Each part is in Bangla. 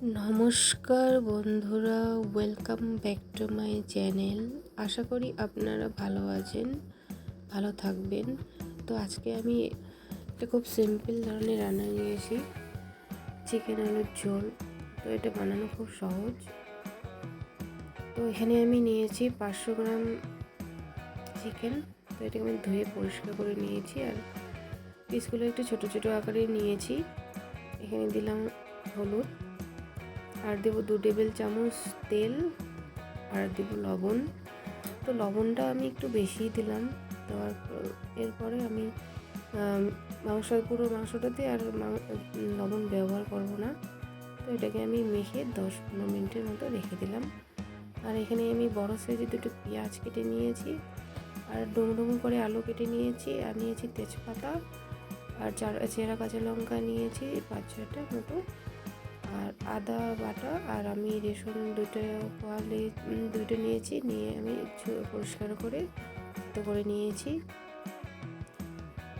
নমস্কার বন্ধুরা welcome back to my channel আশা করি আপনারা ভালো আছেন, ভালো থাকবেন। তো আজকে আমি একটা খুব সিম্পল ধরনের রান্না নিয়েছি চিকেন আলুর ঝোল। তো এটা বানানো খুব সহজ। তো এখানে আমি নিয়েছি পাঁচশো গ্রাম চিকেন তো এটাকে আমি ধুয়ে পরিষ্কার করে নিয়েছি আর পিসগুলো একটু ছোটো ছোটো আকারে নিয়েছি। এখানে দিলাম হলুদ। আর দেব দু টেবিল চামচ তেল আর দেব লবণ। তো লবণটা আমি একটু বেশি দিলাম। দেওয়ার পর- এরপরে আমি মাংস পুরো মাংসটাতে আর লবণ ব্যবহার করব না। তো এটাকে আমি মেখে দশ পনেরো মিনিটের মতো রেখে দিলাম। আর এখানে আমি বড় সাইজে দুটো পেঁয়াজ কেটে নিয়েছি। আর ডুমো ডুমো করে আলু কেটে নিয়েছি। আর নিয়েছি তেজপাতা। আর চার, চেরা কাঁচা লঙ্কা নিয়েছি। পাঁচ ছয়টা মতো আর আদা বাটা আর আমি রেশন দুটো উম, দুটো নিয়েছি নিয়ে আমি পরিষ্কার করে তো করে নিয়েছি।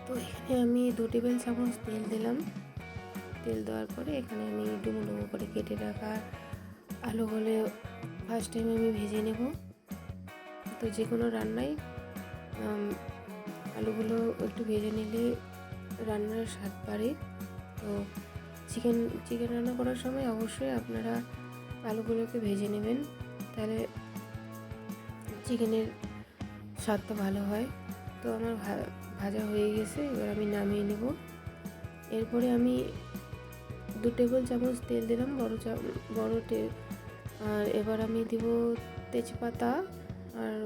তো এখানে আমি দু টেবিল চামচ তেল দিলাম। তেল দেওয়ার পরে এখানে আমি ডুমো ডুমো করে কেটে রাখা আলুগুলো ফার্স্ট টাইম আমি ভেজে নেব। তো যে কোনো রান্নায় আলুগুলো একটু ভেজে নিলে রান্নার স্বাদ বাড়ে। তো চিকেন চিকেন রান্না করার সময় অবশ্যই আপনারা আলুগুলোকে ভেজে নেবেন। তাহলে চিকেনের স্বাদটা ভালো হয়। তো আমার ভাজা হয়ে গেছে, এবার আমি নামিয়ে নেব। এরপরে আমি দু টেবিল চামচ তেল দিলাম, বড় চা, বড় আর এবার আমি দিব তেজপাতা আর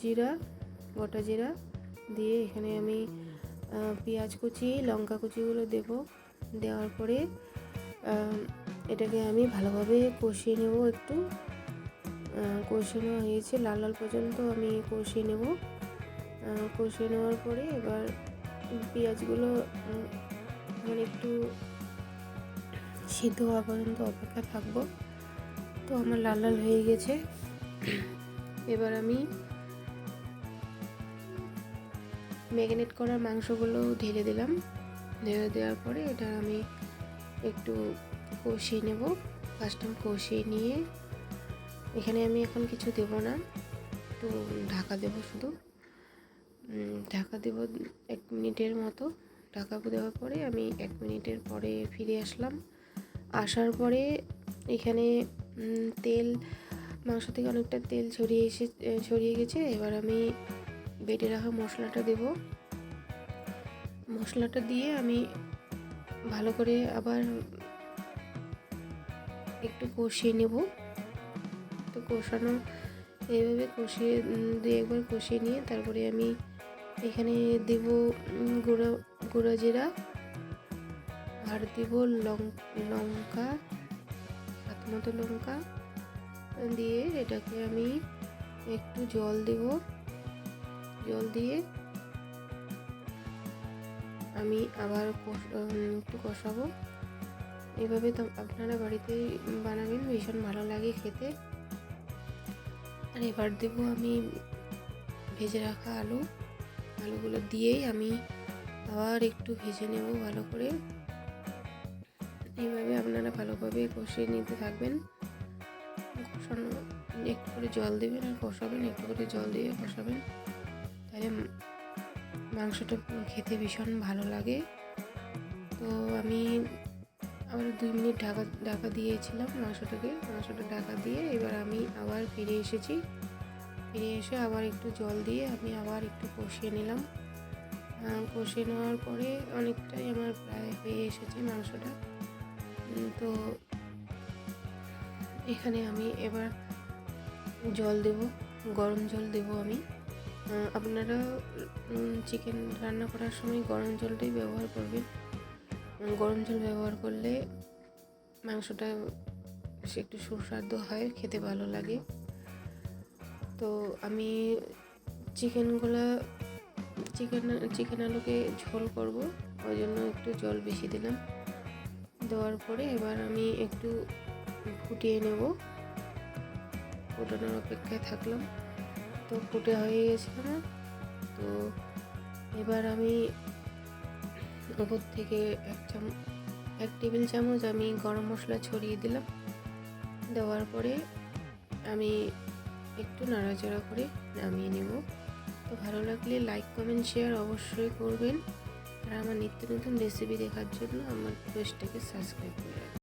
জিরা, গোটা জিরা। দিয়ে এখানে আমি পেঁয়াজ কুচি, লঙ্কা কুচিগুলো দেব। দেওয়ার পরে এটাকে আমি ভালোভাবে কষিয়ে নেব একটু। কষিয়ে নেওয়া হয়েছে লাল লাল পর্যন্ত আমি কষিয়ে নেব। কষিয়ে নেওয়ার পরে এবার পেঁয়াজগুলো মানে একটু সিদ্ধ হওয়া পর্যন্ত অপেক্ষা থাকব। তো আমার লাল লাল হয়ে গেছে। এবার আমি ম্যাগনেট করা মাংসগুলো ঢেলে দিলাম। ঢেলে দেওয়ার পরে এটা আমি একটু কষিয়ে নেব। ফার্স্ট কষিয়ে নিয়ে এখানে আমি এখন কিছু দেব না, একটু ঢাকা দেব শুধু। ঢাকা দেব এক মিনিটের মতো। ঢাকা দেওয়ার পরে আমি এক মিনিটের পরে ফিরে আসলাম। আসার পরে এখানে তেল, মাংস থেকে অনেকটা তেল ছড়িয়ে এসে ছড়িয়ে গেছে। এবার আমি বেটে রাখা মশলাটা দেব। মশলাটা দিয়ে আমি ভালো করে আবার একটু কষিয়ে নেব। তো কষানো এইভাবে কষিয়ে দুই একবার কষিয়ে নিয়ে তারপরে আমি এখানে দেব গুঁড়া গুঁড়া জিরা, আর দেব লঙ্কা সাত মতো লঙ্কা, দিয়ে এটাকে আমি একটু জল দেব। জল দিয়ে আমি আবার একটু কষাবো। এভাবে তো আপনারা বাড়িতে বানাবেন, ভীষণ ভালো লাগে খেতে। আর এবার দেবো আমি ভেজে রাখা আলু। আলুগুলো দিয়েই আমি আবার একটু ভেজে নেব ভালো করে। এইভাবে আপনারা ভালোভাবে কষিয়ে নিতে থাকবেন। কষানো, একটু করে জল দেবেন আর কষাবেন, একটু করে জল দিয়ে কষাবেন। তাহলে মাংসটা খেতে ভীষণ ভালো লাগে। তো আমি আবার দুই মিনিট ঢাকা ঢাকা দিয়েছিলাম মাংসটাকে। মাংসটা ঢাকা দিয়ে এবার আমি আবার ফিরে এসেছি। ফিরে এসে আবার একটু জল দিয়ে আমি আবার একটু কষিয়ে নিলাম। কষিয়ে নেওয়ার পরে অনেকটাই আমার প্রায় হয়ে এসেছে মাংসটা। তো এখানে আমি এবার জল দেব, গরম জল দেব আমি। আপনারা চিকেন রান্না করার সময় গরম জলটাই ব্যবহার করবেন। গরম জল ব্যবহার করলে মাংসটা একটু সুস্বাদু হয়, খেতে ভালো লাগে। তো আমি চিকেনগুলো, চিকেন চিকেন আলুকে ঝোল করব, ওই জন্য একটু জল বেশি দিলাম। দেওয়ার পরে এবার আমি একটু ফুটিয়ে নেব। ফোটানোর অপেক্ষায় থাকলাম। তো ফুটে হয়ে গেছে আমার তো এবার আমি ওপর থেকে এক চামচ এক টেবিল চামচ আমি গরম মশলা ছড়িয়ে দিলাম। দেওয়ার পরে আমি একটু নাড়াচাড়া করে নামিয়ে নেব। তো ভালো লাগলে লাইক, কমেন্ট, শেয়ার অবশ্যই করবেন। আর আমার নিত্য নতুন রেসিপি দেখার জন্য আমার পেজটাকে সাবস্ক্রাইব করে